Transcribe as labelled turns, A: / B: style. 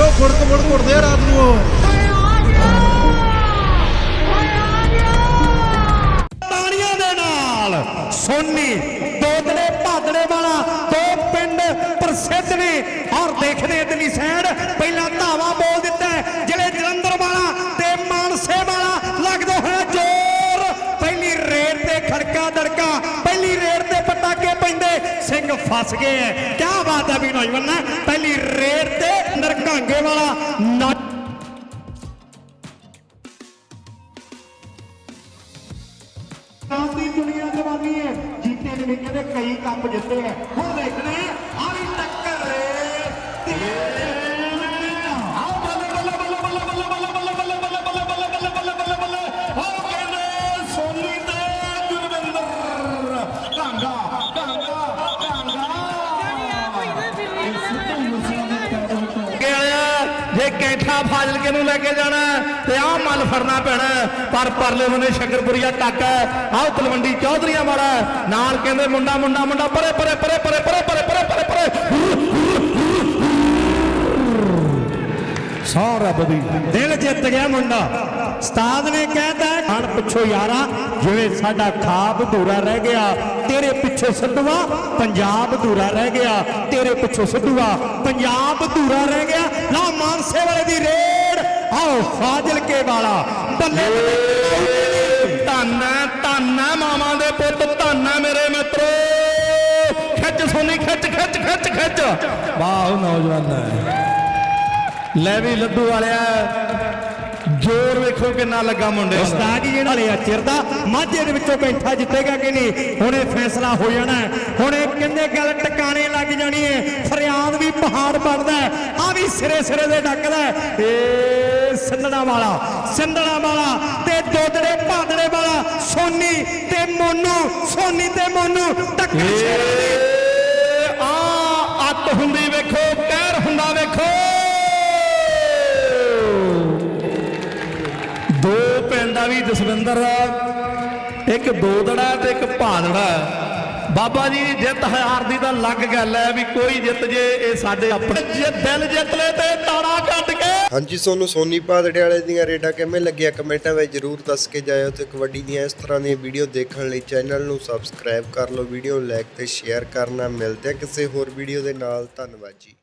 A: ਪਰ ਫੁਰਤ ਫੁਰਤ ਉੱਡਦੇ ਆ ਰਾਤ ਨੂੰ ਸੋਨੀ ਦੋਦਲੇ ਭਾਦਲੇ ਵਾਲਾ, ਦੋ ਪਿੰਡ ਪ੍ਰਸਿੱਧ ਨੇ। ਔਰ ਦੇਖਦੇ ਇਧਰਲੀ ਸਾਈਡ ਪਹਿਲਾਂ ਧਾਵਾ ਬੋਲ ਦਿੱਤਾ ਜਿਹੜੇ ਜਲੰਧਰ ਵਾਲਾ ਤੇ ਮਾਨਸੇ ਵਾਲਾ ਲੱਗਦਾ ਹੋਇਆ ਜ਼ੋਰ। ਪਹਿਲੀ ਰੇਡ ਤੇ ਖੜਕਾ ਦੜਕਾ, ਪਹਿਲੀ ਰੇਡ ਤੇ ਪਟਾਕੇ ਪੈਂਦੇ, ਸਿੰਘ ਫਸ ਗਏ ਐ ਕੀ ਬਾਤ ਹੈ ਵੀ ਨੌਜਵਾਨਾਂ, ਪਹਿਲੀ ਰੇਡ ਤੇ ਨਰਕਾਂਗੇ ਵਾਲਾ ਦੀ ਦੁਨੀਆ ਜਵਾਨੀ ਹੈ, ਜੀਤੇ ਨੇ ਵੀ ਕਈ ਕੱਪ ਜਿੱਤੇ ਹੈ। ਹੁਣ ਦੇਖਦੇ
B: ਜੇ ਕੈਠਾ ਫਾਜ਼ਿਲਕੇ ਨੂੰ ਲੈ ਕੇ ਜਾਣਾ ਤੇ ਆਹ ਮੱਲ ਫੜਨਾ ਪੈਣਾ ਪਰ ਪਰਲੇ ਬੰਨੇ ਸ਼ਕਰਪੁਰੀਆ ਟੱਕ ਆਹ ਤਲਵੰਡੀ ਚੌਧਰੀਆਂ ਵਾਲਾ ਨਾਲ ਕਹਿੰਦੇ ਮੁੰਡਾ ਮੁੰਡਾ ਮੁੰਡਾ ਪਰੇ ਪਰੇ ਪਰੇ ਪਰੇ ਪਰੇ ਪਰੇ ਪਰੇ ਪਰੇ ਪਰੇ।
A: ਸੌ ਰੱਬ ਦੀ। ਦਿਲ ਜਿੱਤ ਗਿਆ ਮੁੰਡਾ। ਉਸਤਾਦ ਨੇ ਕਹਿਤਾ ਹਣ ਪਿੱਛੋਂ ਯਾਰਾ ਜਿਵੇਂ ਸਾਡਾ ਖਾਬ ਅਧੂਰਾ ਰਹਿ ਗਿਆ ਤੇਰੇ ਪਿੱਛੇ ਸਿੱਧੂਆ ਪੰਜਾਬ ਅਧੂਰਾ ਰਹਿ ਗਿਆ ਤੇਰੇ ਪਿੱਛੋਂ ਸਿੱਧੂਆ ਪੰਜਾਬ ਅਧੂਰਾ ਰਹਿ ਗਿਆ ਨਾ ਮਾਨਸੇ ਵਾਲੇ ਦੀ ਰੇਡ ਆਓ ਫਾਜ਼ਿਲਕੇ ਵਾਲਾ ਬੱਲੇ
B: ਧੰਨ ਧੰਨ ਮਾਵਾਂ ਦੇ ਪੁੱਤ ਧੰਨ ਮੇਰੇ ਮਿੱਤਰੋ। ਖਿੱਚ ਸੋਨੀ ਖਿੱਚ ਖਿੱਚ ਖਿੱਚ ਖਿੱਚ। ਵਾਹ ਨੌਜਵਾਨ ਲੈ ਵੀ ਲੱਡੂ ਵਾਲਿਆ। ਜੋਰ ਵੇਖੋ ਕਿੰਨਾ ਲੱਗਾ ਮੁੰਡੇ ਦਾ।
A: ਉਸਤਾਦ ਜੀ ਜਿਹੜਾ ਲਿਆ ਚਿਰਦਾ ਮਾਝੇ ਦੇ ਵਿੱਚੋਂ ਕੈਂਠਾ ਜਿੱਤੇਗਾ ਕਿ ਨਹੀਂ? ਹੁਣ ਇਹ ਫੈਸਲਾ ਹੋ ਜਾਣਾ। ਹੁਣ ਇਹ ਕਹਿੰਦੇ ਗੱਲ ਟਿਕਾਣੇ ਲੱਗ ਜਾਣੀ ਹੈ। ਫਰਿਆਦ ਵੀ ਪਹਾੜ ਬਣਦਾ ਆ ਵੀ ਸਿਰੇ ਸਿਰੇ ਦੇ ਡੱਕਦਾ। ਏ ਸਿੰਧਣਾ ਵਾਲਾ ਸਿੰਧਣਾ ਵਾਲਾ ਤੇ ਦੋਦੜੇ ਭਾਦੜੇ ਵਾਲਾ ਸੋਨੀ ਤੇ ਮੋਨੂ ਸੋਨੀ ਤੇ ਮੋਨੂ ਟੱਕਰ
B: ਆ ਅੱਤ ਹੁੰਦੀ ਵੇਖੋ। ਵੀ ਜਸਵਿੰਦਰ ਇੱਕ ਦੋਦੜਾ ਤੇ ਇੱਕ ਭਾਦੜਾ। ਬਾਬਾ ਜੀ ਜਿੱਤ ਹਾਰ ਦੀ ਤਾਂ ਲੱਗ ਗੱਲ ਹੈ ਵੀ ਕੋਈ ਜਿੱਤ ਜੇ ਇਹ ਸਾਡੇ ਆਪਣੇ ਜੇ ਦਿਲ ਜਿੱਤ ਲੈ ਤੇ ਤਾੜਾ ਕੱਢ ਕੇ।
C: ਹਾਂਜੀ ਤੁਹਾਨੂੰ ਸੋਨੀ ਪਾਦੜੇ ਵਾਲੇ ਦੀਆਂ ਰੇਡਾਂ ਕਿਵੇਂ ਲੱਗੀਆਂ? ਕਮੈਂਟਾਂ ਵਿੱਚ ਜਰੂਰ ਦੱਸ ਕੇ ਜਾਇਓ ਤੇ ਕਬੱਡੀ ਦੀਆਂ ਇਸ ਤਰ੍ਹਾਂ ਦੀਆਂ ਵੀਡੀਓ ਦੇਖਣ ਲਈ ਚੈਨਲ ਨੂੰ ਸਬਸਕ੍ਰਾਈਬ ਕਰ ਲਓ, ਵੀਡੀਓ ਨੂੰ ਲਾਈਕ ਤੇ ਸ਼ੇਅਰ ਕਰਨਾ। ਮਿਲਦੇ ਆ ਕਿਸੇ ਹੋਰ ਵੀਡੀਓ ਦੇ ਨਾਲ। ਧੰਨਵਾਦ ਜੀ।